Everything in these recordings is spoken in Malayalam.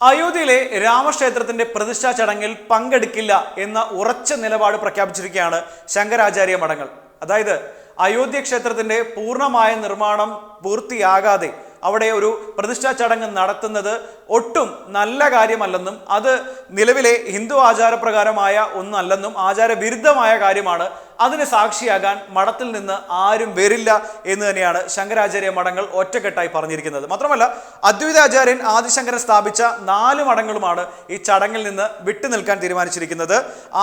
അയോധ്യയിലെ രാമക്ഷേത്രത്തിന്റെ പ്രതിഷ്ഠാ ചടങ്ങിൽ പങ്കെടുക്കില്ല എന്ന ഉറച്ച നിലപാട് പ്രഖ്യാപിച്ചിരിക്കുകയാണ് ശങ്കരാചാര്യ മഠങ്ങൾ. അതായത് അയോധ്യ ക്ഷേത്രത്തിന്റെ പൂർണമായ നിർമ്മാണം പൂർത്തിയാകാതെ അവിടെ ഒരു പ്രതിഷ്ഠാ ചടങ്ങ് നടത്തുന്നത് ഒട്ടും നല്ല കാര്യമല്ലെന്നും അത് നിലവിലെ ഹിന്ദു ആചാരപ്രകാരമായ ഒന്നല്ലെന്നും ആചാരവിരുദ്ധമായ കാര്യമാണ് അതിന് സാക്ഷിയാകാൻ മഠത്തിൽ നിന്ന് ആരും വരില്ല എന്ന് തന്നെയാണ് ശങ്കരാചാര്യ മഠങ്ങൾ ഒറ്റക്കെട്ടായി പറഞ്ഞിരിക്കുന്നത്. മാത്രമല്ല അദ്വൈതാചാര്യൻ ആദിശങ്കരൻ സ്ഥാപിച്ച നാല് മഠങ്ങളുമാണ് ഈ ചടങ്ങിൽ നിന്ന് വിട്ടുനിൽക്കാൻ തീരുമാനിച്ചിരിക്കുന്നത്.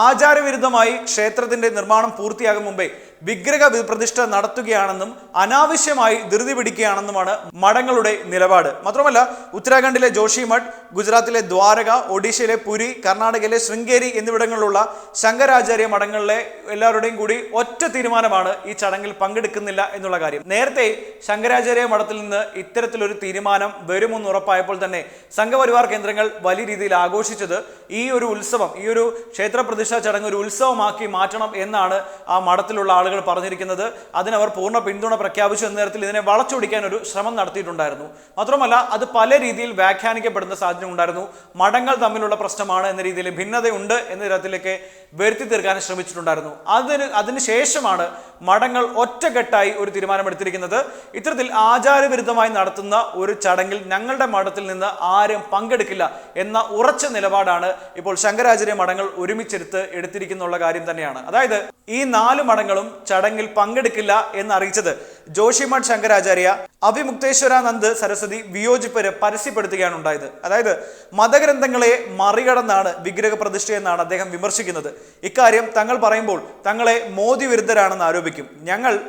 ആചാരവിരുദ്ധമായി ക്ഷേത്രത്തിന്റെ നിർമ്മാണം പൂർത്തിയാകും മുമ്പേ വിഗ്രഹ പ്രതിഷ്ഠ നടത്തുകയാണെന്നും അനാവശ്യമായി ധൃതി പിടിക്കുകയാണെന്നുമാണ് മഠങ്ങളുടെ നിലപാട്. മാത്രമല്ല ഉത്തരാഖണ്ഡിലെ ജോഷിമഠ് ഗുജറാത്തിലെ ദ്വാരക ഒഡീഷയിലെ പുരി കർണാടകയിലെ ശൃംഗേരി എന്നിവിടങ്ങളിലുള്ള ശങ്കരാചാര്യ മഠങ്ങളിലെ എല്ലാവരുടെയും കൂടി ഒറ്റ തീരുമാനമാണ് ഈ ചടങ്ങിൽ പങ്കെടുക്കുന്നില്ല എന്നുള്ള കാര്യം. നേരത്തെ ശങ്കരാചാര്യ മഠത്തിൽ നിന്ന് ഇത്തരത്തിലൊരു തീരുമാനം വരുമെന്ന് ഉറപ്പായപ്പോൾ തന്നെ സംഘപരിവാർ കേന്ദ്രങ്ങൾ വലിയ രീതിയിൽ ആഘോഷിച്ചത് ഈ ഒരു ഉത്സവം ഈ ഒരു ക്ഷേത്ര പ്രതിഷ്ഠാ ചടങ്ങ് ഒരു ഉത്സവമാക്കി മാറ്റണം എന്നാണ് ആ മഠത്തിലുള്ള ആളുകൾ പറഞ്ഞിരിക്കുന്നത്. അതിനവർ പൂർണ പിന്തുണ പ്രഖ്യാപിച്ചു എന്ന തരത്തിൽ ഇതിനെ വളച്ചൊടിക്കാൻ ഒരു ശ്രമം നടത്തിയിട്ടുണ്ടായിരുന്നു. മാത്രമല്ല അത് പല രീതിയിൽ വ്യാഖ്യാനിക്കപ്പെടുന്ന സാധ്യത ഉണ്ടായിരുന്നു. മഠങ്ങൾ തമ്മിലുള്ള പ്രശ്നമാണ് എന്ന രീതിയിൽ ഭിന്നതയുണ്ട് എന്ന തരത്തിലേക്ക് വരുത്തി തീർക്കാൻ ശ്രമിച്ചിട്ടുണ്ടായിരുന്നു. അതിന് അതിനുശേഷമാണ് മഠങ്ങൾ ഒറ്റക്കെട്ടായി ഒരു തീരുമാനമെടുത്തിരിക്കുന്നത്. ഇത്തരത്തിൽ ആചാരവിരുദ്ധമായി നടത്തുന്ന ഒരു ചടങ്ങിൽ ഞങ്ങളുടെ മഠത്തിൽ നിന്ന് ആരും പങ്കെടുക്കില്ല എന്ന ഉറച്ച നിലപാടാണ് ഇപ്പോൾ ശങ്കരാചാര്യ മഠങ്ങൾ ഒരുമിച്ചെടുത്ത് എടുത്തിരിക്കുന്നുള്ള കാര്യം തന്നെയാണ്. അതായത് ഈ നാല് മഠങ്ങളും ചടങ്ങിൽ പങ്കെടുക്കില്ല എന്ന് അറിയിച്ചത് ജോഷിമഠ് ശങ്കരാചാര്യ അഭിമുക്തേശ്വരാനന്ദ് സരസ്വതി വിയോജിപ്പര് പരസ്യപ്പെടുത്തുകയാണ് ഉണ്ടായത്. അതായത് മതഗ്രന്ഥങ്ങളെ മറികടന്നാണ് വിഗ്രഹ പ്രതിഷ്ഠ എന്നാണ് അദ്ദേഹം വിമർശിക്കുന്നത്. ഇക്കാര്യം തങ്ങൾ പറയുമ്പോൾ തങ്ങളെ മോദി വിരുദ്ധരാണെന്ന് ആരോപിക്കും. ഞങ്ങൾ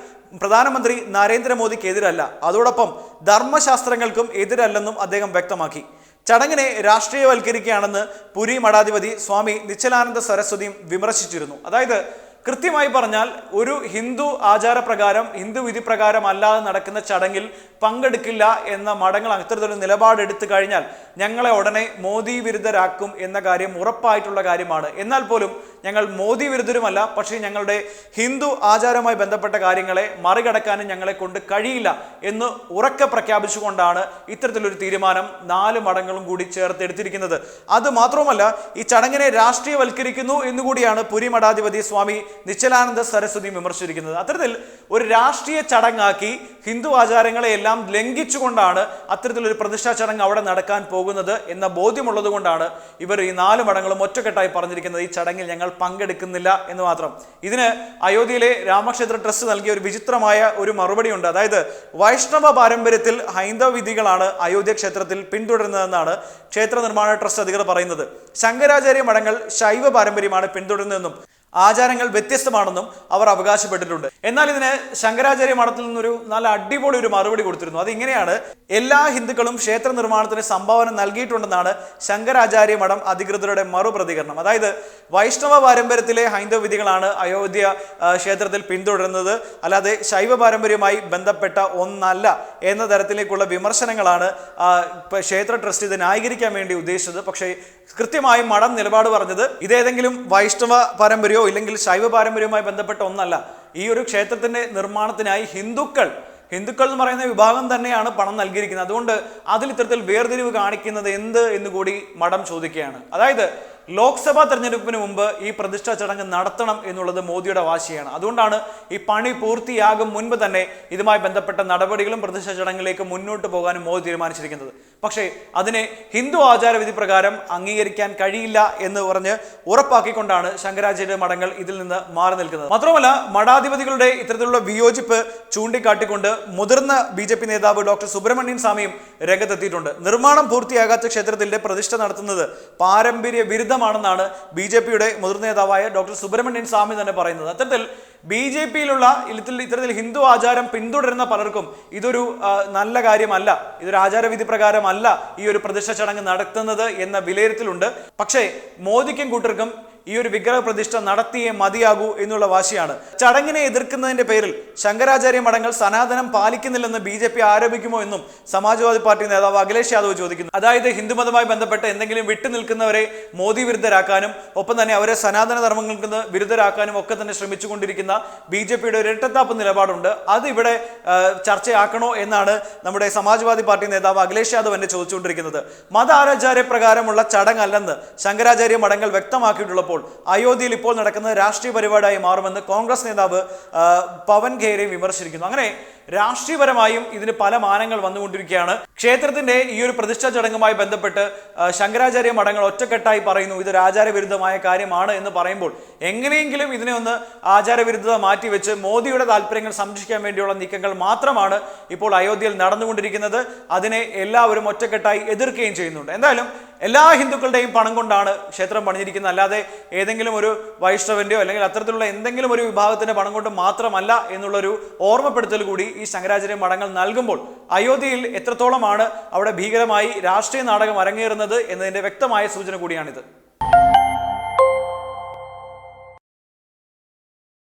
പ്രധാനമന്ത്രി നരേന്ദ്രമോദിക്കെതിരല്ല അതോടൊപ്പം ധർമ്മശാസ്ത്രങ്ങൾക്കും എതിരല്ലെന്നും അദ്ദേഹം വ്യക്തമാക്കി. ചടങ്ങിനെ രാഷ്ട്രീയവൽക്കരിക്കുകയാണെന്ന് പുരി മഠാധിപതി സ്വാമി നിശ്ചലാനന്ദ സരസ്വതിയും വിമർശിച്ചിരുന്നു. അതായത് കൃത്യമായി പറഞ്ഞാൽ ഒരു ഹിന്ദു ആചാരപ്രകാരം ഹിന്ദു വിധി പ്രകാരം അല്ലാതെ നടക്കുന്ന ചടങ്ങിൽ പങ്കെടുക്കില്ല എന്ന മടങ്ങൾ അത്തരത്തിലൊരു നിലപാടെടുത്തു കഴിഞ്ഞാൽ ഞങ്ങളെ ഉടനെ മോദി വിരുദ്ധരാക്കും എന്ന കാര്യം ഉറപ്പായിട്ടുള്ള കാര്യമാണ്. എന്നാൽ പോലും ഞങ്ങൾ മോദി വിരുദ്ധരുമല്ല പക്ഷേ ഞങ്ങളുടെ ഹിന്ദു ആചാരവുമായി ബന്ധപ്പെട്ട കാര്യങ്ങളെ മറികടക്കാനും ഞങ്ങളെ കൊണ്ട് കഴിയില്ല എന്ന് ഉറക്കെ പ്രഖ്യാപിച്ചുകൊണ്ടാണ് ഇത്തരത്തിലൊരു തീരുമാനം നാല് മടങ്ങളും കൂടി ചേർത്തെടുത്തിരിക്കുന്നത് അത് മാത്രവുമല്ല ഈ ചടങ്ങിനെ രാഷ്ട്രീയവൽക്കരിക്കുന്നു എന്നുകൂടിയാണ് പുരി മഠാധിപതി സ്വാമി നിശ്ചലാനന്ദ സരസ്വതി വിമർശിച്ചിരിക്കുന്നത്. അത്തരത്തിൽ ഒരു രാഷ്ട്രീയ ചടങ്ങാക്കി ഹിന്ദു ആചാരങ്ങളെ എല്ലാം ലംഘിച്ചുകൊണ്ടാണ് അത്തരത്തിലൊരു പ്രതിഷ്ഠാ ചടങ്ങ് അവിടെ നടക്കാൻ പോകുന്നത് എന്ന ബോധ്യമുള്ളത് കൊണ്ടാണ് ഇവർ ഈ നാല് മഠങ്ങളും ഒറ്റക്കെട്ടായി പറഞ്ഞിരിക്കുന്നത്. ഈ ചടങ്ങിൽ ഞങ്ങൾ പങ്കെടുക്കുന്നില്ല എന്ന് മാത്രം. ഇതിന് അയോധ്യയിലെ രാമക്ഷേത്ര ട്രസ്റ്റ് നൽകിയ ഒരു വിചിത്രമായ ഒരു മറുപടി ഉണ്ട് അതായത് വൈഷ്ണവ പാരമ്പര്യത്തിൽ ഹൈന്ദവ വിധികളാണ് അയോധ്യ ക്ഷേത്രത്തിൽ പിന്തുടരുന്നതെന്നാണ് ക്ഷേത്ര നിർമ്മാണ ട്രസ്റ്റ് അധികൃതർ പറയുന്നത്. ശങ്കരാചാര്യ മഠങ്ങൾ ശൈവ പാരമ്പര്യമാണ് പിന്തുടരുന്നതെന്നും ആചാരങ്ങൾ വ്യത്യസ്തമാണെന്നും അവർ അവകാശപ്പെട്ടിട്ടുണ്ട്. എന്നാൽ ഇതിന് ശങ്കരാചാര്യ മഠത്തിൽ നിന്നൊരു നല്ല അടിപൊളി ഒരു മറുപടി കൊടുത്തിരുന്നു. അത് ഇങ്ങനെയാണ്. എല്ലാ ഹിന്ദുക്കളും ക്ഷേത്ര നിർമ്മാണത്തിന് സംഭാവന നൽകിയിട്ടുണ്ടെന്നാണ് ശങ്കരാചാര്യ മഠം അധികൃതരുടെ മറുപ്രതികരണം. അതായത് വൈഷ്ണവ പാരമ്പര്യത്തിലെ ഹൈന്ദവ വിധികളാണ് അയോധ്യ ക്ഷേത്രത്തിൽ പിന്തുടരുന്നത്. അല്ലാതെ ശൈവ പാരമ്പര്യവുമായി ബന്ധപ്പെട്ട ഒന്നല്ല എന്ന തരത്തിലേക്കുള്ള വിമർശനങ്ങളാണ് ക്ഷേത്ര ട്രസ്റ്റ് ഇത് ന്യായീകരിക്കാൻ വേണ്ടി ഉദ്ദേശിച്ചത്. പക്ഷേ കൃത്യമായും മഠം നിലപാട് പറഞ്ഞത് ഇതേതെങ്കിലും വൈഷ്ണവ പാരമ്പര്യമോ ഇല്ലെങ്കിൽ ശൈവ പാരമ്പര്യവുമായി ബന്ധപ്പെട്ട ഒന്നല്ല. ഈ ഒരു ക്ഷേത്രത്തിന്റെ നിർമ്മാണത്തിനായി ഹിന്ദുക്കൾ ഹിന്ദുക്കൾ എന്ന് പറയുന്ന വിഭാഗം തന്നെയാണ് പണം നൽകിയിരിക്കുന്നത്. അതുകൊണ്ട് അതിൽ ഇത്തരത്തിൽ വേർതിരിവ് കാണിക്കുന്നത് എന്ത് എന്ന് കൂടി മഠം ചോദിക്കുകയാണ്. അതായത് ലോക്സഭാ തെരഞ്ഞെടുപ്പിന് മുമ്പ് ഈ പ്രതിഷ്ഠാ ചടങ്ങ് നടത്തണം എന്നുള്ളത് മോദിയുടെ വാശിയാണ്. അതുകൊണ്ടാണ് ഈ പണി പൂർത്തിയാകും മുൻപ് തന്നെ ഇതുമായി ബന്ധപ്പെട്ട നടപടികളും പ്രതിഷ്ഠാ ചടങ്ങിലേക്ക് മുന്നോട്ട് പോകാനും മോദി തീരുമാനിച്ചിരിക്കുന്നത്. പക്ഷേ അതിനെ ഹിന്ദു ആചാരവിധി പ്രകാരം അംഗീകരിക്കാൻ കഴിയില്ല എന്ന് പറഞ്ഞ് ഉറപ്പാക്കിക്കൊണ്ടാണ് ശങ്കരാചാര്യ മഠങ്ങൾ ഇതിൽ നിന്ന് മാറി നിൽക്കുന്നത്. മാത്രമല്ല മഠാധിപതികളുടെ ഇത്തരത്തിലുള്ള വിയോജിപ്പ് ചൂണ്ടിക്കാട്ടിക്കൊണ്ട് മുതിർന്ന ബി ജെ പി നേതാവ് ഡോക്ടർ സുബ്രഹ്മണ്യൻ സ്വാമിയും രംഗത്തെത്തിയിട്ടുണ്ട്. നിർമ്മാണം പൂർത്തിയാകാത്ത ക്ഷേത്രത്തിന്റെ പ്രതിഷ്ഠ നടത്തുന്നത് പാരമ്പര്യ വിരുദ്ധമാണെന്നാണ് ബി ജെ പിയുടെ മുതിർന്ന നേതാവായ ഡോക്ടർ സുബ്രഹ്മണ്യൻ സ്വാമി തന്നെ പറയുന്നത്. അത്തരത്തിൽ ബി ജെ പിയിലുള്ള ഇത്തരത്തിൽ ഇത്തരത്തിൽ ഹിന്ദു ആചാരം പിന്തുടരുന്ന പലർക്കും ഇതൊരു നല്ല കാര്യമല്ല. ഇതൊരു ആചാരവിധി പ്രകാരമല്ല ഈ ഒരു പ്രതിഷ്ഠ ചടങ്ങ് നടത്തുന്നത് എന്ന വിലയിരുത്തലുണ്ട്. പക്ഷേ മോദിക്കും കൂട്ടർക്കും ഈ ഒരു വിഗ്രഹ പ്രതിഷ്ഠ നടത്തിയേ മതിയാകൂ എന്നുള്ള വാശിയാണ്. ചടങ്ങിനെ എതിർക്കുന്നതിന്റെ പേരിൽ ശങ്കരാചാര്യ മഠങ്ങൾ സനാതനം പാലിക്കുന്നില്ലെന്ന് ബി ജെ പി ആരോപിക്കുമോ എന്നും സമാജ്വാദി പാർട്ടി നേതാവ് അഖിലേഷ് യാദവ് ചോദിക്കുന്നു. അതായത് ഹിന്ദുമതമായി ബന്ധപ്പെട്ട് എന്തെങ്കിലും വിട്ടുനിൽക്കുന്നവരെ മോദി വിരുദ്ധരാക്കാനും ഒപ്പം തന്നെ അവരെ സനാതന നിന്ന് വിരുദ്ധരാക്കാനും ഒക്കെ തന്നെ ശ്രമിച്ചുകൊണ്ടിരിക്കുന്ന ബി ജെ പിയുടെ ഒരു ഇരട്ടത്താപ്പ് നിലപാടുണ്ട്. അത് ഇവിടെ ചർച്ചയാക്കണോ എന്നാണ് നമ്മുടെ സമാജ്വാദി പാർട്ടി നേതാവ് അഖിലേഷ് യാദവ് എന്നെ ചോദിച്ചുകൊണ്ടിരിക്കുന്നത്. മത ആരാചാര്യ പ്രകാരമുള്ള ചടങ്ങല്ലെന്ന് ശങ്കരാചാര്യ മഠങ്ങൾ വ്യക്തമാക്കിയിട്ടുള്ളപ്പോൾ അയോധ്യയിൽ ഇപ്പോൾ നടക്കുന്നത് രാഷ്ട്രീയ പരിപാടിയായി മാറുമെന്ന് കോൺഗ്രസ് നേതാവ് പവൻ ഖേരെ വിമർശിച്ചിരിക്കുന്നു. അങ്ങനെ രാഷ്ട്രീയപരമായും ഇതിന് പല മാനങ്ങൾ വന്നുകൊണ്ടിരിക്കുകയാണ്. ക്ഷേത്രത്തിന്റെ ഈ ഒരു പ്രതിഷ്ഠാ ചടങ്ങുമായി ബന്ധപ്പെട്ട് ശങ്കരാചാര്യ മഠങ്ങൾ ഒറ്റക്കെട്ടായി പറയുന്നു ഇതൊരു ആചാരവിരുദ്ധമായ കാര്യമാണ് എന്ന് പറയുമ്പോൾ എങ്ങനെയെങ്കിലും ഇതിനെ ഒന്ന് ആചാരവിരുദ്ധത മാറ്റിവെച്ച് മോദിയുടെ താല്പര്യങ്ങൾ സംരക്ഷിക്കാൻ വേണ്ടിയുള്ള നീക്കങ്ങൾ മാത്രമാണ് ഇപ്പോൾ അയോധ്യയിൽ നടന്നുകൊണ്ടിരിക്കുന്നത്. അതിനെ എല്ലാവരും ഒറ്റക്കെട്ടായി എതിർക്കുകയും ചെയ്യുന്നുണ്ട്. എന്തായാലും എല്ലാ ഹിന്ദുക്കളുടെയും പണം കൊണ്ടാണ് ക്ഷേത്രം പണിഞ്ഞിരിക്കുന്നത്. അല്ലാതെ ഏതെങ്കിലും ഒരു വൈഷ്ണവന്റെയോ അല്ലെങ്കിൽ അത്തരത്തിലുള്ള എന്തെങ്കിലും ഒരു വിഭാഗത്തിന്റെ പണം കൊണ്ട് മാത്രമല്ല എന്നുള്ളൊരു ഓർമ്മപ്പെടുത്തൽ കൂടി ഈ ശങ്കരാചാര്യ മഠങ്ങൾ നൽകുമ്പോൾ അയോധ്യയിൽ എത്രത്തോളമാണ് അവിടെ ഭീകരമായി രാഷ്ട്രീയ നാടകം അരങ്ങേറുന്നത് എന്നതിന്റെ വ്യക്തമായ സൂചന കൂടിയാണിത്.